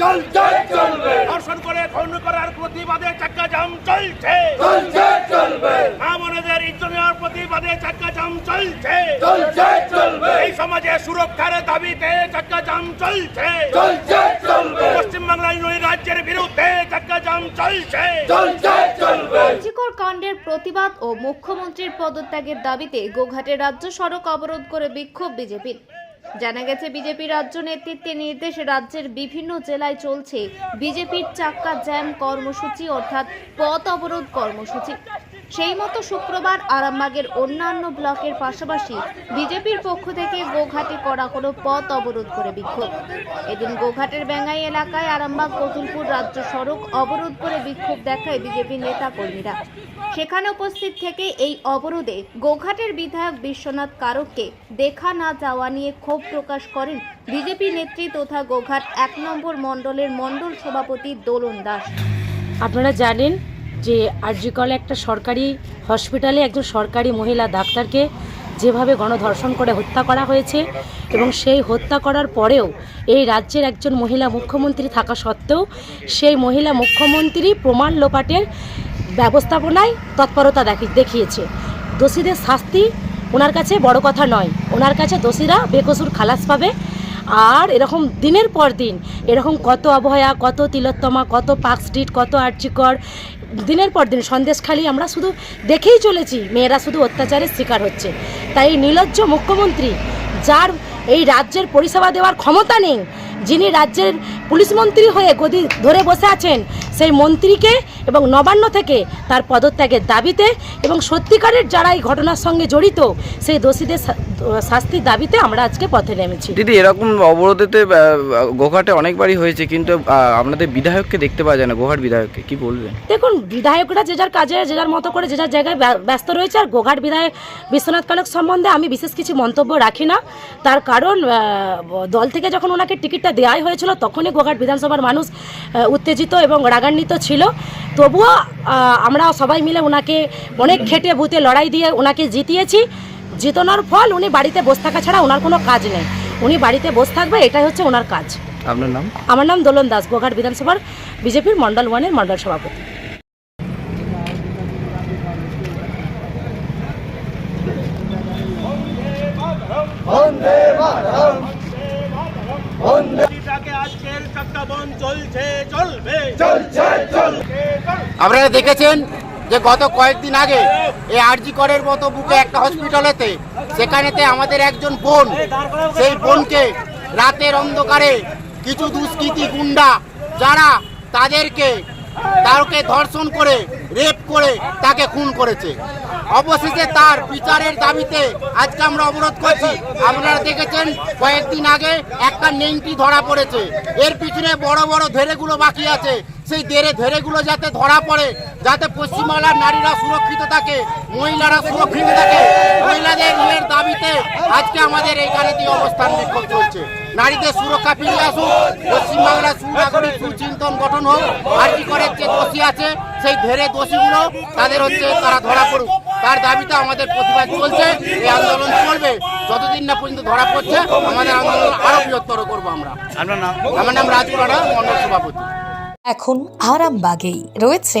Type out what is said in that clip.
চলছে চলবে। ধর্ষণ করে খুন করার প্রতিবাদে চাক্কা জাম চলছে। চলবে। প্রতিবাদে চাক্কা জাম চলছে। চলছে চলবে। এই সমাজে সুরক্ষার দাবিতে চাক্কা জাম চলছে। চলছে চলবে। পশ্চিমবাংলায় নয় রাজ্যের বিরুদ্ধে চাক্কা জাম চলছে। চলছে চলবে। কার্যকর কাণ্ডের প্রতিবাদ ও মুখ্যমন্ত্রীর পদত্যাগের দাবিতে গোঘাটে রাজ্য সড়ক অবরোধ করে বিক্ষোভ বিজেপির। জানা গেছে, বিজেপি রাজ্য নেতৃত্বের নির্দেশে রাজ্যের বিভিন্ন জেলায় চলছে বিজেপির চাক্কা জ্যাম কর্মসূচি, অর্থাৎ পথ অবরোধ কর্মসূচি। সেই মতো শুক্রবার আরামবাগের অন্যান্য ব্লকের পাশাপাশি বিজেপির পক্ষ থেকে গোঘাটে করা হলো পথ অবরোধ করে বিক্ষোভ। এদিন গোঘাটের বেঙ্গাই এলাকায় আরামবাগ, কতুলপুর রাজ্য সড়ক অবরোধ করে বিক্ষোভ দেখায় বিজেপি নেতা কর্মীরা সেখানে উপস্থিত থেকে এই অবরোধে গোঘাটের বিধায়ক বিশ্বনাথ কারককে দেখা না যাওয়া নিয়ে ক্ষোভ প্রকাশ করেন বিজেপি নেত্রী তথা গোঘাট এক নম্বর মণ্ডলের মণ্ডল সভাপতি দোলন দাস। আপনারা জানেন যে আরজিকলে একটা সরকারি হসপিটালে একজন সরকারি মহিলা ডাক্তারকে যেভাবে গণধর্ষণ করে হত্যা করা হয়েছে এবং সেই হত্যা করার পরেও এই রাজ্যের একজন মহিলা মুখ্যমন্ত্রী থাকা সত্ত্বেও সেই মহিলা মুখ্যমন্ত্রী প্রমাণ লোপাটের ব্যবস্থাপনায় তৎপরতা দেখি- দেখিয়েছে। দোষীদের শাস্তি ওনার কাছে বড় কথা নয়। ওনার কাছে দোষীরা বেকসুর খালাস পাবে। আর এরকম দিনের পর দিন, এরকম কত অবহেয়া কত তিলোত্তমা, কত পার্ক স্ট্রিট, কত আর্চিকর, দিনের পর দিন সন্দেশখালি আমরা শুধু দেখেই চলেছি, মেয়েরা শুধু অত্যাচারের শিকার হচ্ছে। তাই নীলজ্জ মুখ্যমন্ত্রী, যার এই রাজ্যের পরিষেবা দেওয়ার ক্ষমতা নেই যিনি রাজ্যের পুলিশ মন্ত্রী হয়ে গদি ধরে বসে আছেন সেই মন্ত্রীকে এবং নবান্ন থেকে তার পদত্যাগের দাবিতে এবং সত্যিকারের যারা এই ঘটনার সঙ্গে জড়িত সেই দোষীদের শাস্তির দাবিতে আমরা আজকে পথে নেমেছি। দিদি এরকম অবরোধেতে গোঘাটে অনেকবারই হয়েছে কিন্তু আপনাদের বিধায়ককে দেখতে পাওয়া যায় না গোঘাট বিধায়ককে কি বলবেন? দেখুন বিধায়করা যে যার কাজে যে যার মতো করে যে যার জায়গায় ব্য- ব্যস্ত রয়েছে আর গোঘাট বিধায়ক বিশ্বনাথ কালক সম্বন্ধে আমি বিশেষ কিছু মন্তব্য রাখি না। তার কারণ দল থেকে যখন ওনাকে টিকিটটা দেওয়াই হয়েছিল তখনই গোঘাট বিধানসভার মানুষ উত্তেজিত এবং রাগান্বিত ছিল। তবুও আমরা সবাই মিলে ওনাকে অনেক খেটে ভূতে লড়াই দিয়ে ওনাকে জিতিয়েছি। জিতনার ফল উনি বাড়িতে বসে থাকা ছাড়া ওনার কোনো কাজ নেই। উনি বাড়িতে বসে থাকবে এটাই হচ্ছে ওনার কাজ। আপনার নাম? আমার নাম দোলন দাস গোঘাট বিধানসভার বিজেপির মন্ডল ওয়ানের মন্ডল সভাপতি বন্দে মাতরম বন্দে এটাকে আজকের চাক্কা বন্ধ চলছে চলবে চলছে চলবে আপনারা দেখেছেন যে গত কয়েকদিন আগে এই আরজি করের মতো বুকে একটা হসপিটালেতে সেখানেতে আমাদের একজন বোন সেই বোনকে রাতের অন্ধকারে কিছু দুষ্কৃতী গুন্ডা যারা তাদেরকে তাকে ধর্ষণ করে রেপ করে তাকে খুন করেছে। অবশেষে তার বিচারের দাবিতে আজকে আমরা অবরোধ করছি। আপনারা দেখেছেন, কয়েকদিন আগে একটা নেংটি ধরা পড়েছে। এর পিছনে বড় বড় ধেরেগুলো বাকি আছে। সেই ধেরে ধেরেগুলো যাতে ধরা পড়ে, যাতে পশ্চিমবাংলার নারীরা সুরক্ষিত থাকে, মহিলারা সুরক্ষিত থাকে। মহিলাদের দাবিতে আজকে আমাদের এইখানে অবস্থান বিক্ষোভ চলছে। নারীদের সুরক্ষা ফিরে আসুক। পশ্চিমবাংলার সুনাগরিক সুচিন্তন গঠন হোক। আর কি করে যে দোষী আছে সেই ধেরে দোষীগুলো তাদের হচ্ছে তারা ধরা পড়ুক। তার দাবিতে আমাদের প্রতিবাদ চলছে এই আন্দোলন চলবে। যতদিন না পর্যন্ত ধরা পড়ছে আমাদের আন্দোলন আরও বৃহত্তর করব আমরা। আমার নাম রাজপুরানা মন্ডল সভাপতি। এখন আরামবাগেই রয়েছে